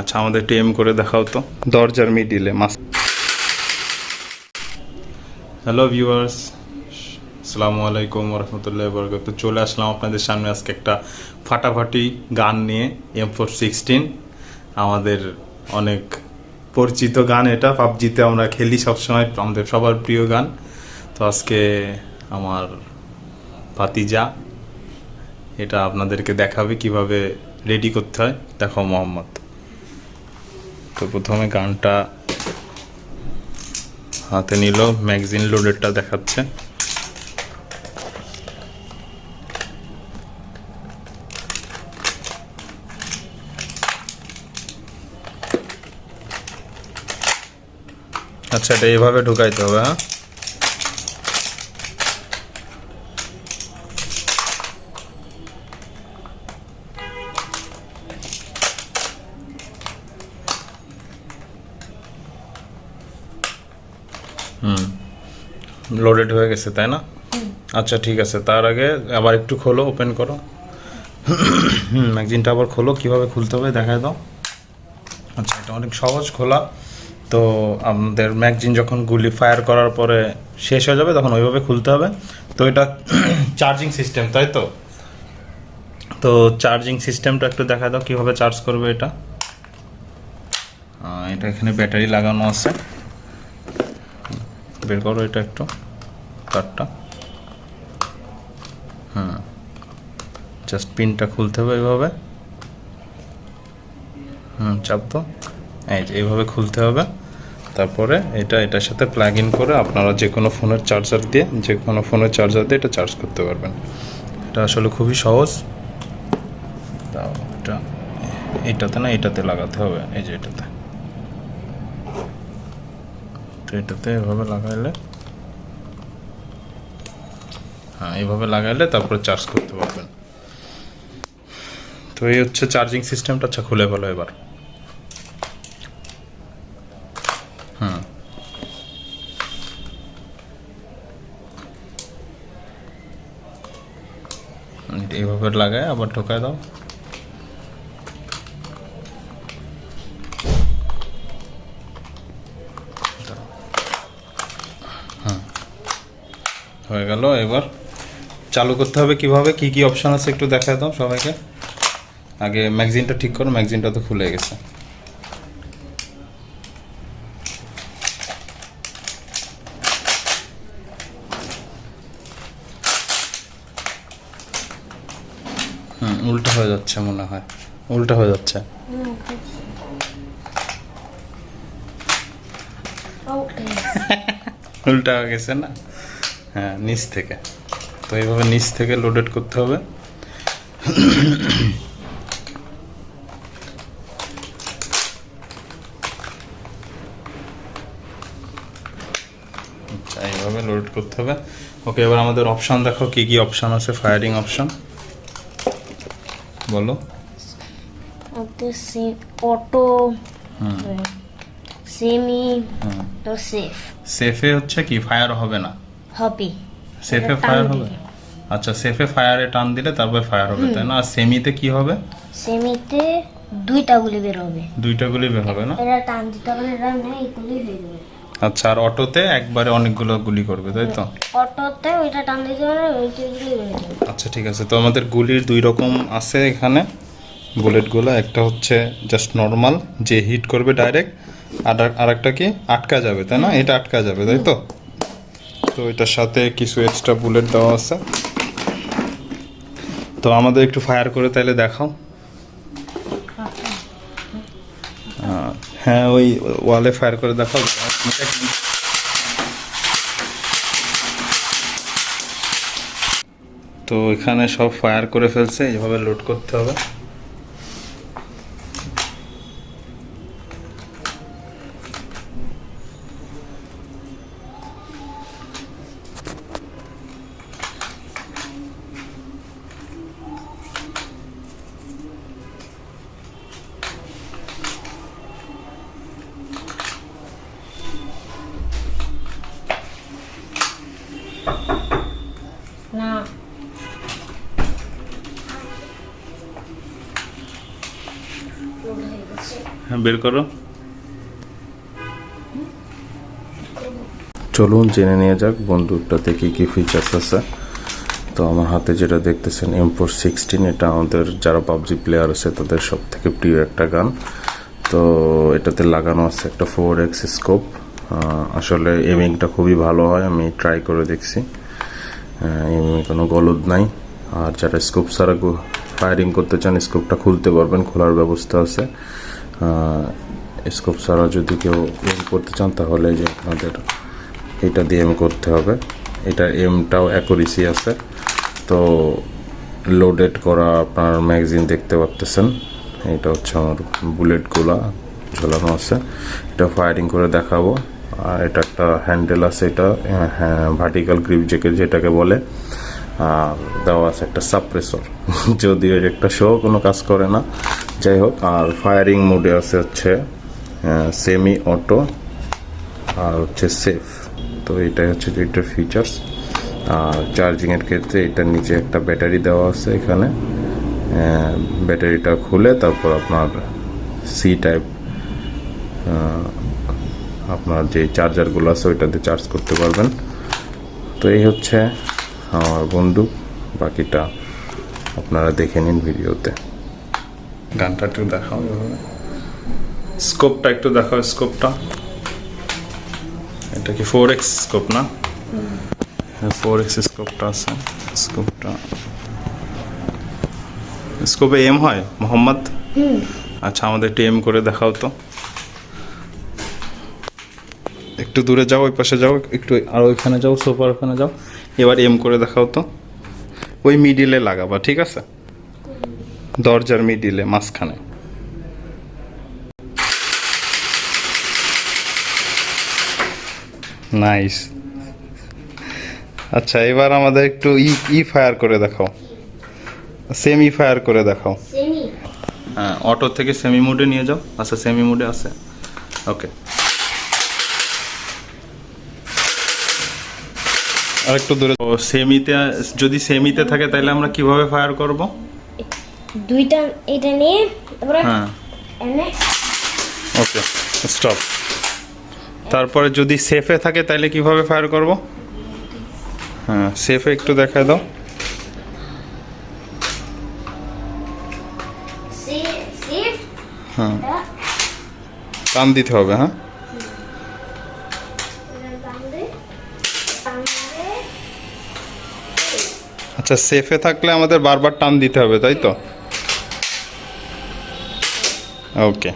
আচ্ছা আমাদের একটু এম করে দেখাও তো। দরজার মিডিলে মাস। হ্যালো ভিউয়ার্স আসসালামু আলাইকুম রহমতুল্লাহ বরকত চলে আসলাম আপনাদের সামনে আজকে একটা ফাটাফাটি গান নিয়ে এম ফোর সিক্সটিন আমাদের অনেক পরিচিত গান এটা পাবজিতে আমরা খেলি সবসময় আমাদের সবার প্রিয় গান। তো আজকে আমার ভাতিজা এটা আপনাদেরকে দেখাবে কীভাবে রেডি করতে হয়। দেখো মোহাম্মদ। তো প্রথমে গানটা হাতে নিল ম্যাগজিন লোডেরটা দেখাচ্ছে। আচ্ছা এটা এভাবে ঢুকাইতে হবে হ্যাঁ? হুম। লোডেড হয়ে গেছে তাই না? আচ্ছা ঠিক আছে। তার আগে আবার একটু খোলো ওপেন করো। হুম ম্যাগজিনটা আবার খোলো কীভাবে খুলতে হবে দেখায় দাও। আচ্ছা এটা অনেক সহজ খোলা। তো আমাদের ম্যাগজিন যখন গুলি ফায়ার করার পরে শেষ হয়ে যাবে তখন ওইভাবে খুলতে হবে। তো এটা চার্জিং সিস্টেম তাই তো? তো চার্জিং সিস্টেমটা একটু দেখা দাও কীভাবে চার্জ করবে এটা। এটা এখানে ব্যাটারি লাগানো আছে। বের করো এটা একটু কার্ডটা হুম জাস্ট পিনটা খুলতে হবে এইভাবে। হুম, চাপ তো এই যে, এইভাবে খুলতে হবে। তারপরে এটা, এটার সাথে প্লাগ ইন করে আপনারা যে কোনো ফোনের চার্জার দিয়ে, যে কোনো ফোনের চার্জার দিয়ে এটা চার্জ করতে পারবেন। এটা আসলে খুবই সহজ। তাও এটা, এটাতে না, এটাতে লাগাতে হবে। এই যে, এটাতে তো এটাতে এভাবে লাগাইলে হ্যাঁ এইভাবে লাগাইলে তারপরে চার্জ করতে পারবেন। তো এই হচ্ছে চার্জিং সিস্টেমটা আচ্ছা খুলে ফেলো এবার। হুম এটা এইভাবে লাগায়, আবার ঢোকায় দাও। হয়ে গেল। এবার চালু করতে হবে কীভাবে? কি কি অপশন আছে একটু দেখায় দাও সবাইকে। আগে ম্যাগজিনটা ঠিক করো ম্যাগজিনটা তো খুলে গেছে। হুম উল্টো হয়ে যাচ্ছে মনে হয়। উল্টো হয়ে যাচ্ছে। উল্টা হয়ে গেছে না? হ্যাঁ নিচ থেকে। তো এইভাবে নিচ থেকে লোডেড করতে হবে। আচ্ছা এইভাবে লোড করতে হবে। ওকে এবার আমাদের অপশন দেখো কি কি অপশন আছে ফায়ারিং অপশন বলো। Auto hmm. Semi hmm. তো সেফ সেফে হচ্ছে কি ফায়ার হবে না। হবে। সেফে ফায়ার হবে? আচ্ছা সেফে ফায়ারে টান দিলে তারপরে ফায়ার হবে তাই না? আর সেমিতে কি হবে? সেমিতে দুইটা গুলি বের হবে। দুইটা গুলি বের হবে না? এটা টান দিতে হবে এটা নেই গুলি হয়ে যাবে আচ্ছা আর অটোতে একবারে অনেকগুলো গুলি করবে তাই তো? অটোতে ওইটা টান দিতে হবে ওইটা গুলি বের যাবে আচ্ছা ঠিক আছে। তো আমাদের গুলির দুই রকম আছে এখানে। বুলেটগুলো একটা হচ্ছে জাস্ট নর্মাল যে হিট করবে ডাইরেক্ট আর আর একটা কি? আটকা যাবে তাই না? এটা আটকা যাবে তাই তো? তো এটার সাথে কিছু এক্সট্রা বুলেট দেওয়া আছে। তো আমাদের একটু ফায়ার করে তাইলে দেখাও। হ্যাঁ ওই ওয়ালে ফায়ার করে দেখাও। তো এখানে সব ফায়ার করে ফেলছে, এইভাবে লোড করতে হবে। বের করো। চলুন, জেনে নিয়ে যাক বন্দুকটাতে কী কী ফিচার্স আছে। তো আমার হাতে যেটা দেখতেছেন এম ফোর সিক্সটিন এটা আমাদের যারা পাবজি প্লেয়ার আছে, তাদের সব থেকে প্রিয় একটা গান। তো এটাতে লাগানো আছে একটা ফোর এক্স স্কোপ আসলে এমিংটা খুবই ভালো হয়, আমি ট্রাই করে দেখছি। এমিং কোনো গলদ নাই। আর যারা স্কোপ ছাড়া ফায়ারিং করতে চান স্কোপটা খুলতে পারবেন, খোলার ব্যবস্থা আছে। স্কোপ ছাড়া যদি কেউ করতে চান, তাহলে যে আপনাদের এটা দিয়ে এম করতে হবে। এটা এমটাও অ্যাকুরেসি আছে। তো লোডেড করা আপনার ম্যাগাজিন দেখতে পাচ্তেছেন এটা হচ্ছে আমার বুলেটগুলা ঝোলানো আছে। এটা ফায়ারিং করে দেখাবো। আর এটা একটা হ্যান্ডেল আছে, এটা হ্যাঁ ভার্টিক্যাল গ্রিপ জ্যাকেট যেটাকে বলে। আর দেওয়া আছে একটা সাপ্রেসর যদিও একটা শো কোনো কাজ করে না। যাই হোক, আর ফায়ারিং মোডে আছে হচ্ছে সেমি অটো আর হচ্ছে সেফ তো এটাই হচ্ছে এটার ফিচার্স আর চার্জিংয়ের ক্ষেত্রে এটার নিচে একটা ব্যাটারি দেওয়া আছে এখানে। ব্যাটারিটা খুলে তারপর আপনার সি টাইপ আপনার যে চার্জারগুলো আছে ওইটাতে চার্জ করতে পারবেন। তো এই হচ্ছে আমার বন্দুক। বাকিটা আপনারা দেখে নিন ভিডিওতে। গানটা একটু দেখাও। এভাবে স্কোপটা একটু দেখাও স্কোপটা এটা কি ফোর এক্স স্কোপ না? ফোর এক্স স্কোপটা আছে স্কোপটা স্কোপে এম হয়? মোহাম্মদ? আচ্ছা আমাদের একটু এম করে দেখাও তো। একটু দূরে যাও ওই পাশে যাও একটু আর ওইখানে যাও সোফার ওখানে যাও। এবার এম করে দেখাও তো। ওই মিডিলে লাগাবা ঠিক আছে? দরজার মিডিলে মাঝখানে। নাইস। আচ্ছা এবার আমাদের একটু ই ই ফায়ার করে দেখাও। সেমি ফায়ার করে দেখাও। হ্যাঁ অটো থেকে সেমি মুডে নিয়ে যাও। আচ্ছা সেমি মুডে আছে। ওকে। আর একটু দূরে সেমিতে যদি সেমিতে থাকে তাহলে আমরা কীভাবে ফায়ার করব? দুইটা এটা নিয়ে তারপরে হ্যাঁ। এনে ওকে স্টপ তারপরে যদি সেফে থাকে তাহলে কীভাবে ফায়ার করব? হ্যাঁ সেফে একটু দেখায় দাও। হ্যাঁ। টান দিতে হবে হ্যাঁ? আচ্ছা সেফে থাকলে আমাদের বারবার টান দিতে হবে তাই তো? ওকে